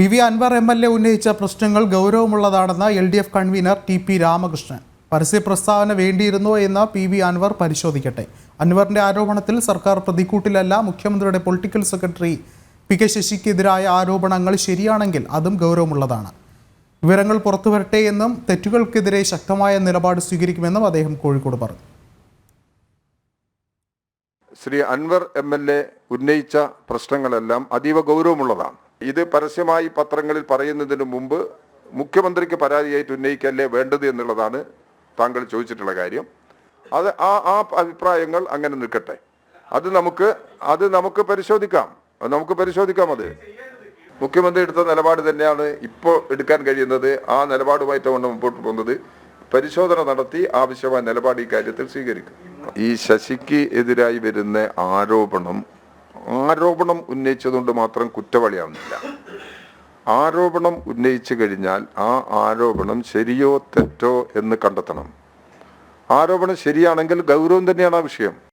P V Anvar M L A ഉന്നയിച്ച പ്രശ്നങ്ങൾ ഗൗരവമുള്ളതാണെന്ന് L D F convener T P Ramakrishnan. പരസ്യ പ്രസ്താവന വേണ്ടിയിരുന്നോ എന്ന് പി വി അൻവർ പരിശോധിക്കട്ടെ. അൻവറിന്റെ ആരോപണത്തിൽ സർക്കാർ പ്രതിക്കൂട്ടിലല്ല മുഖ്യമന്ത്രിയുടെ പൊളിറ്റിക്കൽ സെക്രട്ടറി പി കെ ശശിക്കെതിരായ ആരോപണങ്ങൾ ശരിയാണെങ്കിൽ അതും ഗൗരവമുള്ളതാണ്. വിവരങ്ങൾ പുറത്തുവരട്ടെ എന്നും തെറ്റുകൾക്കെതിരെ ശക്തമായ നിലപാട് സ്വീകരിക്കുമെന്നും അദ്ദേഹം കോഴിക്കോട് പറഞ്ഞു. Shri Anvar M L A ഉന്നയിച്ച പ്രശ്നങ്ങളെല്ലാം അതീവ ഗൗരവമുള്ളതാണ്. ഇത് പരസ്യമായി പത്രങ്ങളിൽ പറയുന്നതിന് മുമ്പ് മുഖ്യമന്ത്രിക്ക് പരാതിയായിട്ട് ഉന്നയിക്കല്ലേ വേണ്ടത് എന്നുള്ളതാണ് താങ്കൾ ചോദിച്ചിട്ടുള്ള കാര്യം. അത് ആ ആ അഭിപ്രായങ്ങൾ അങ്ങനെ നിൽക്കട്ടെ. അത് നമുക്ക് അത് നമുക്ക് പരിശോധിക്കാം. നമുക്ക് പരിശോധിക്കാം അത്. മുഖ്യമന്ത്രി എടുത്ത നിലപാട് തന്നെയാണ് ഇപ്പോൾ എടുക്കാൻ കഴിയുന്നത്. ആ നിലപാടുമായിട്ടാണ് മുമ്പോട്ട് പോകുന്നത്. പരിശോധന നടത്തി ആവശ്യമായ നിലപാട് ഈ കാര്യത്തിൽ സ്വീകരിക്കും. ഈ ശശിക്ക് എതിരായി വരുന്ന ആരോപണം ആരോപണം ഉന്നയിച്ചതുകൊണ്ട് മാത്രം കുറ്റവാളിയാവുന്നില്ല. ആരോപണം ഉന്നയിച്ചു കഴിഞ്ഞാൽ ആ ആരോപണം ശരിയോ തെറ്റോ എന്ന് കണ്ടെത്തണം. ആരോപണം ശരിയാണെങ്കിൽ ഗൗരവം തന്നെയാണ് ആ വിഷയം.